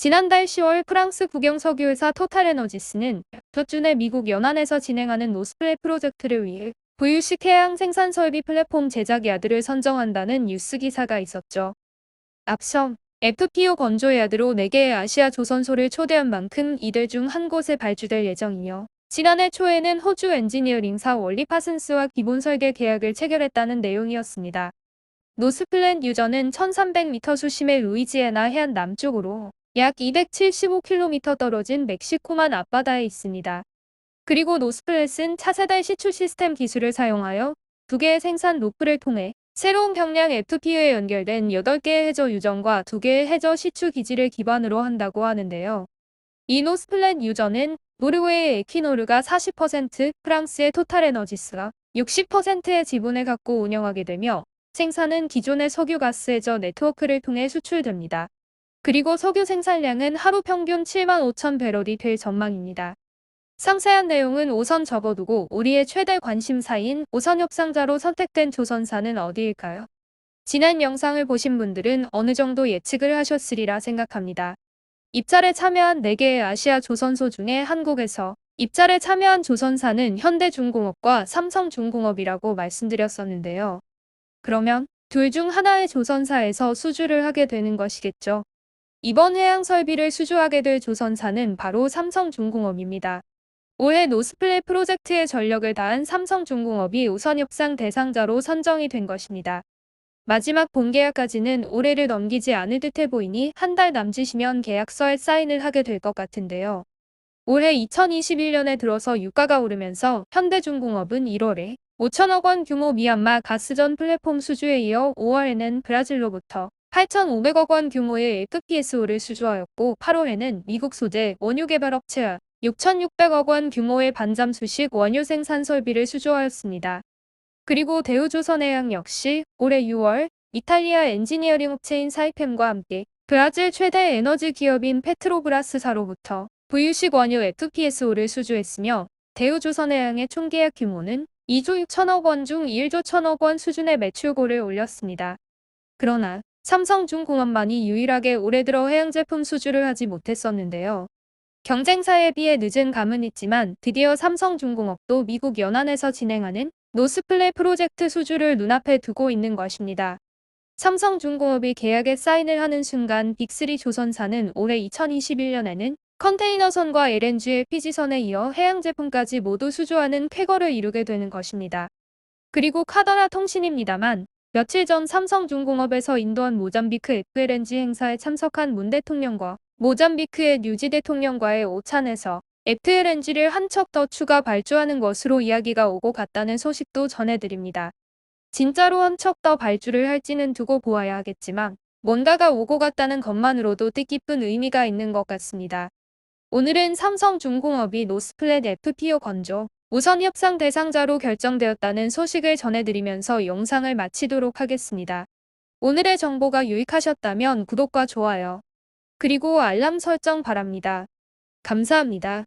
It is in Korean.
지난달 10월 프랑스 국영 석유회사 토탈에너지스는 내 미국 연안에서 진행하는 노스플레 프로젝트를 위해 부유식 해양 생산 설비 플랫폼 제작 야드를 선정한다는 뉴스 기사가 있었죠. 앞서 FPO 건조 야드로 4개의 아시아 조선소를 초대한 만큼 이들 중 한 곳에 발주될 예정이며 지난해 초에는 호주 엔지니어링사 월리 파슨스와 기본 설계 계약을 체결했다는 내용이었습니다. 노스플랜 유저는 1300m 수심의 루이지애나 해안 남쪽으로 약 275km 떨어진 멕시코만 앞바다에 있습니다. 그리고 노스플랫은 차세대 시추 시스템 기술을 사용하여 두 개의 생산 루프를 통해 새로운 경량 FPU에 연결된 8개의 해저 유전과 2개의 해저 시추 기지를 기반으로 한다고 하는데요. 이 노스플랫 유저는 노르웨이의 에키노르가 40%, 프랑스의 토탈에너지스가 60%의 지분을 갖고 운영하게 되며 생산은 기존의 석유 가스 해저 네트워크를 통해 수출됩니다. 그리고 석유 생산량은 하루 평균 7만 5천 배럴이 될 전망입니다. 상세한 내용은 우선 접어두고 우리의 최대 관심사인 우선 협상자로 선택된 조선사는 어디일까요? 지난 영상을 보신 분들은 어느 정도 예측을 하셨으리라 생각합니다. 입찰에 참여한 4개의 아시아 조선소 중에 한국에서 입찰에 참여한 조선사는 현대중공업과 삼성중공업이라고 말씀드렸었는데요. 그러면 둘 중 하나의 조선사에서 수주를 하게 되는 것이겠죠. 이번 해양 설비를 수주하게 될 조선사는 바로 삼성중공업입니다. 올해 노스플레 프로젝트에 전력을 다한 삼성중공업이 우선 협상 대상자로 선정이 된 것입니다. 마지막 본계약까지는 올해를 넘기지 않을 듯해 보이니 한 달 남짓이면 계약서에 사인을 하게 될 것 같은데요. 올해 2021년에 들어서 유가가 오르면서 현대중공업은 1월에 5천억 원 규모 미얀마 가스전 플랫폼 수주에 이어 5월에는 브라질로부터 8,500억 원 규모의 FPSO를 수주하였고 8월에는 미국 소재 원유 개발 업체와 6,600억 원 규모의 반잠 수식 원유 생산 설비를 수주하였습니다. 그리고 대우조선해양 역시 올해 6월 이탈리아 엔지니어링 업체인 사이펜과 함께 브라질 최대 에너지 기업인 페트로브라스사로부터 부유식 원유 FPSO를 수주했으며 대우조선해양의 총 계약 규모는 2조 6천억 원 중 1조 1천억 원 수준의 매출고를 올렸습니다. 그러나 삼성중공업만이 유일하게 올해 들어 해양 제품 수주를 하지 못했었는데요. 경쟁사에 비해 늦은 감은 있지만 드디어 삼성중공업도 미국 연안에서 진행하는 노스플레 프로젝트 수주를 눈앞에 두고 있는 것입니다. 삼성중공업이 계약에 사인을 하는 순간 빅3 조선사는 올해 2021년에는 컨테이너선과 LNG LPG선에 이어 해양 제품까지 모두 수주하는 쾌거를 이루게 되는 것입니다. 그리고 카더라 통신입니다만 며칠 전 삼성중공업에서 인도한 모잠비크 FLNG 행사에 참석한 문 대통령과 모잠비크의 뉴지 대통령과의 오찬에서 FLNG를 한 척 더 추가 발주하는 것으로 이야기가 오고 갔다는 소식도 전해드립니다. 진짜로 한 척 더 발주를 할지는 두고 보아야 하겠지만 뭔가가 오고 갔다는 것만으로도 뜻깊은 의미가 있는 것 같습니다. 오늘은 삼성중공업이 노스플랫 FPO 건조 우선 협상 대상자로 결정되었다는 소식을 전해드리면서 영상을 마치도록 하겠습니다. 오늘의 정보가 유익하셨다면 구독과 좋아요 그리고 알람 설정 바랍니다. 감사합니다.